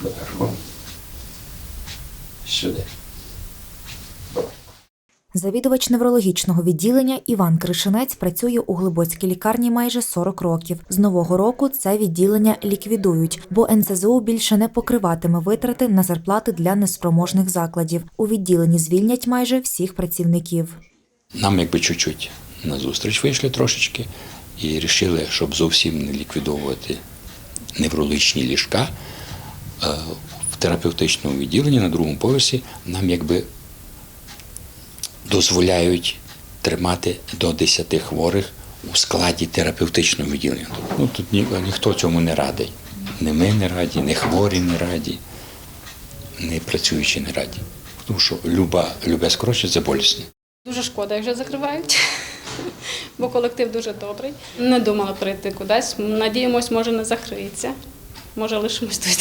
Зверху. Сюди. Завідувач неврологічного відділення Іван Кришинець працює у Глибоцькій лікарні майже 40 років. З нового року це відділення ліквідують, бо НСЗУ більше не покриватиме витрати на зарплати для неспроможних закладів. У відділенні звільнять майже всіх працівників. Нам якби чуть-чуть на зустріч вийшли трошечки і вирішили, щоб зовсім не ліквідовувати неврологічні ліжка в терапевтичному відділенні на другому поверсі нам якби дозволяють тримати до 10 хворих у складі терапевтичного відділення. Ну, тут ні, ніхто цьому не радий. Не ми не раді, не хворі не раді, не працюючі не раді. Тому що люба, любе скорочення це болісне. Дуже шкода, якщо закривають, бо колектив дуже добрий. Не думала прийти кудись. Надіємось, може не закриється. Може лишимось тут.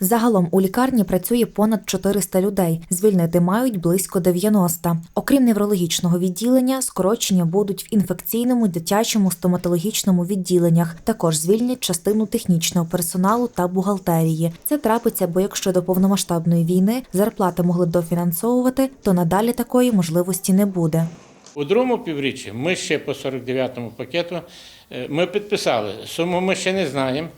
Загалом у лікарні працює понад 400 людей. Звільнити мають близько 90. Окрім неврологічного відділення, скорочення будуть в інфекційному, дитячому, стоматологічному відділеннях. Також звільнять частину технічного персоналу та бухгалтерії. Це трапиться, бо якщо до повномасштабної війни зарплати могли дофінансовувати, то надалі такої можливості не буде. У другому півріччі ми ще по 49-му пакету е, ми підписали. Суму ми ще не знаємо.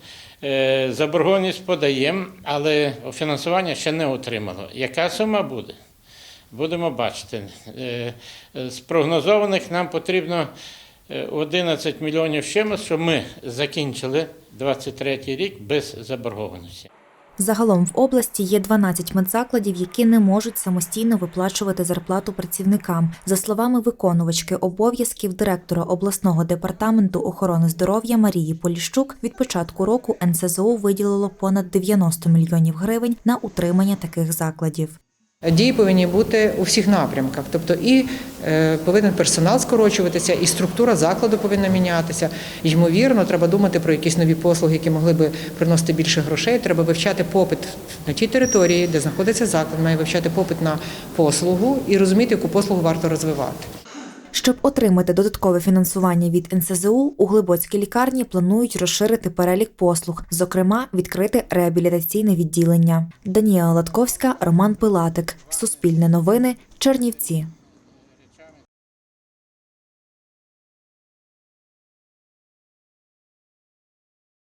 Е, Заборгованість подаємо, але фінансування ще не отримало. Яка сума буде? Будемо бачити. Е, З прогнозованих нам потрібно е, 11 мільйонів чимось, щоб ми закінчили 23 рік без заборгованості. Загалом в області є 12 медзакладів, які не можуть самостійно виплачувати зарплату працівникам. За словами виконувачки обов'язків директора обласного департаменту охорони здоров'я Марії Поліщук, від початку року НСЗУ виділило понад 90 мільйонів гривень на утримання таких закладів. Дії повинні бути у всіх напрямках, тобто і е, повинен персонал скорочуватися, і структура закладу повинна мінятися. Ймовірно, треба думати про якісь нові послуги, які могли би приносити більше грошей. Треба вивчати попит на тій території, де знаходиться заклад, має вивчати попит на послугу і розуміти, яку послугу варто розвивати. Щоб отримати додаткове фінансування від НСЗУ, у Глибоцькій лікарні планують розширити перелік послуг, зокрема, відкрити реабілітаційне відділення. Даніела Латковська, Роман Пилатик. Суспільне новини. Чернівці.